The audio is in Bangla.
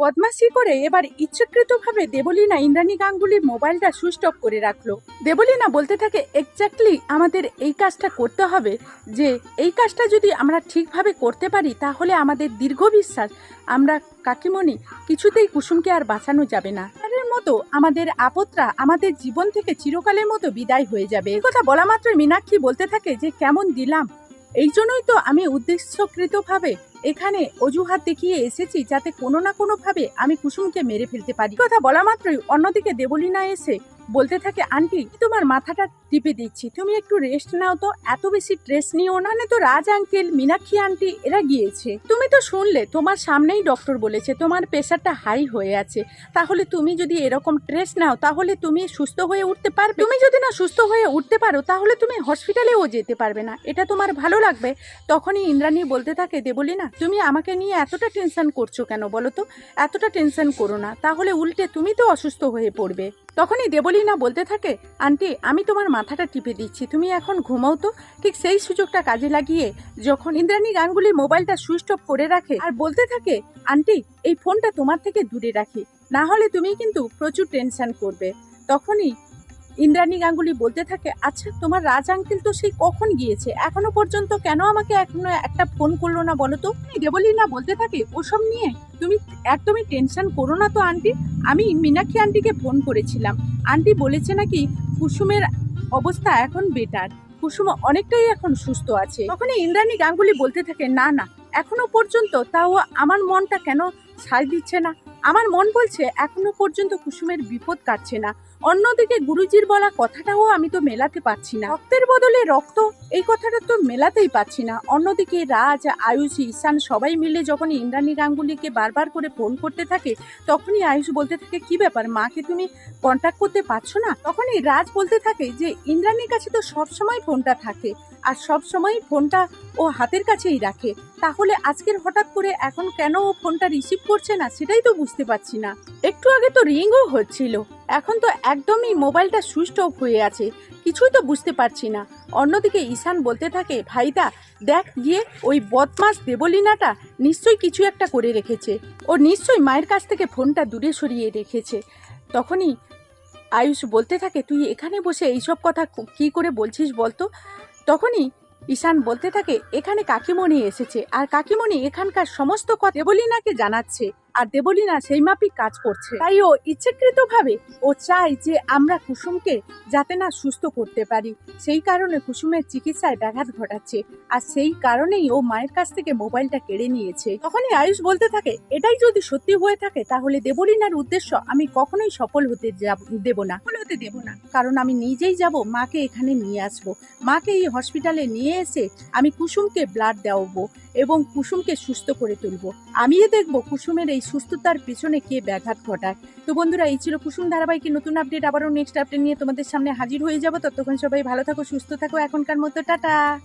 বদমাসি করে এবার ইচ্ছাকৃতভাবে দেবলীনা ইন্দ্রাণী গাঙ্গুলির মোবাইলটা সুইচ অফ করে রাখল। দেবলীনা বলতে থাকে এক্স্যাক্টলি আমাদের এই কাজটা করতে হবে। যে এই কাজটা যদি আমরা ঠিকভাবে করতে পারি, তাহলে আমাদের দীর্ঘ বিশ্বাস। আমরা কাকিমণি, কিছুতেই কুসুমকে আর বাঁচানো যাবে না। মতো আমাদের আপদরা আমাদের জীবন থেকে চিরকালের মতো বিদায় হয়ে যাবে। কথা বলা মাত্র মীনাক্ষী বলতে থাকে যে, কেমন দিলাম? এই জন্যই তো আমি উদ্দেশ্যকৃতভাবে এখানে অজুহাত দেখিয়ে এসেছি যাতে কোনো না কোনোভাবে আমি কুসুমকে মেরে ফেলতে পারি। কথা বলা মাত্রই অন্যদিকে দেবলীনা এসে বলতে থাকে, আন্টি, তোমার মাথাটা টিপে দিচ্ছি। তুমি একটু রেস্ট নাও তো। এত বেশি স্ট্রেস নিও না তো রাজ আঙ্কেল মীনাক্ষী আন্টি এরা গিয়েছে। তুমি তো শুনলে, তোমার সামনেই ডক্টর বলেছে, তোমার প্রেশারটা হাই হয়ে আছে। তাহলে তুমি যদি এরকম স্ট্রেস নাও, তাহলে তুমি সুস্থ হয়ে উঠতে পারবে। তুমি যদি না সুস্থ হয়ে উঠতে পারো, তাহলে তুমি হসপিটালেও যেতে পারবে না। এটা তোমার ভালো লাগবে। তখনই ইন্দ্রাণী বলতে থাকে দেবলি না তুমি আমাকে নিয়ে এতটা টেনশন করছ কেন বলো তো? এতটা টেনশন করো না। তাহলে উল্টে তুমি তো অসুস্থ হয়ে পড়বে। তখনই দেবলীনা বলতে থাকে, আন্টি, আমি তোমার মাথাটা টিপে দিচ্ছি, তুমি এখন ঘুমাও তো। ঠিক সেই সুযোগটা কাজে লাগিয়ে যখন ইন্দ্রাণী গাঙ্গুলি মোবাইলটা সুইচ অফ করে রাখে আর বলতে থাকে, আন্টি, এই ফোনটা তোমার থেকে দূরে রাখি, না হলে তুমি কিন্তু প্রচুর টেনশন করবে। তখনই ইন্দ্রাণী গাঙ্গুলি বলতে থাকে আচ্ছা তোমার রাজ আঙ্কেল তো সেই কখন গিয়েছে? এখনও পর্যন্ত কেন আমাকে এখনও একটা ফোন করল না বলো তো? দেবলি না বলতে থাকে, ওসব নিয়ে? তুমি একদমই টেনশন করো না তো আন্টি আমি মীনাক্ষী আন্টিকে ফোন করেছিলাম। আন্টি বলেছে নাকি কুসুমের অবস্থা এখন বেটার কুসুম অনেকটাই এখন সুস্থ আছে। তখনই ইন্দ্রাণী গাঙ্গুলি বলতে থাকে, না না, এখনও পর্যন্ত তাও আমার মনটা কেন সায় দিচ্ছে না? আমার মন বলছে, এখনও পর্যন্ত কুসুমের বিপদ কাটছে না। অন্যদিকে গুরুজির বলা কথাটাও আমি তো মেলাতে পারছি না। রক্তের বদলে রক্ত, এই কথাটা তো মেলাতেই পারছি না। অন্যদিকে রাজ, আয়ুষ, ঈশান সবাই মিলে যখন ইন্দ্রাণী গাঙ্গুলিকে বারবার করে ফোন করতে থাকে, তখনই আয়ুষ বলতে থাকে, কি ব্যাপার মাকে তুমি কন্ট্যাক্ট করতে পারছ না? তখনই রাজ বলতে থাকে যে, ইন্দ্রাণীর কাছে তো সবসময় ফোনটা থাকে আর সব সময় ফোনটা ও হাতের কাছেই রাখে। তাহলে আজকের হঠাৎ করে এখন কেন ও ফোনটা রিসিভ করছে না সেটাই তো বুঝতে পারছি না। একটু আগে তো রিংও হচ্ছিল। এখন তো একদমই মোবাইলটা সুইচ অফ হয়ে আছে, কিছুই তো বুঝতে পারছি না। অন্যদিকে ঈশান বলতে থাকে, ভাইদা, দেখ গিয়ে ওই বদমাস দেবলীনাটা নিশ্চয়ই কিছু একটা করে রেখেছে। ও নিশ্চয়ই মায়ের কাছ থেকে ফোনটা দূরে সরিয়ে রেখেছে। তখনই আয়ুষ বলতে থাকে, তুই এখানে বসে এইসব কথা কি করে বলছিস বলতো? তখনই ঈশান বলতে থাকে, এখানে কাকিমণি এসেছে, আর কাকিমণি এখানকার সমস্ত কথা দেবলীনাকে জানাচ্ছে। আর দেবলীনা সেই মাপই কাজ করছে। তাই ও ইচ্ছাকৃতভাবে ও চায় যে আমরা কুসুমকে যাতে না সুস্থ করতে পারি। সেই কারণে কুসুমের চিকিৎসায় ব্যাঘাত ঘটাচ্ছে। আর সেই কারণেই ও মায়ের কাছ থেকে মোবাইলটা কেড়ে নিয়েছে। তখনই আয়ুষ বলতে থাকে, এটাই যদি সত্যি হয়ে থাকে, তাহলে দেবলীনার উদ্দেশ্য আমি কখনোই সফল হতে যাব, দেব না। সফল হতে দেব না। কারণ আমি নিজেই যাব, মাকে এখানে নিয়ে আসব। মাকে এই হসপিটালে নিয়ে এসে আমি কুসুমকে ব্লাড দেওয়াবো। এবং কুসুমকে সুস্থ করে তুলব। আমিও দেখব কুসুমের এই সুস্থতার পিছনে কে ব্যাঘাত ঘটায়। তো বন্ধুরা, এই ছিল কুসুম ধারাবাহিকের নতুন আপডেট আবারও নেক্সট আপডেট নিয়ে তোমাদের সামনে হাজির হয়ে যাব। ততক্ষণ সবাই ভালো থাকো, সুস্থ থাকো, এখনকার মতো, টাটা!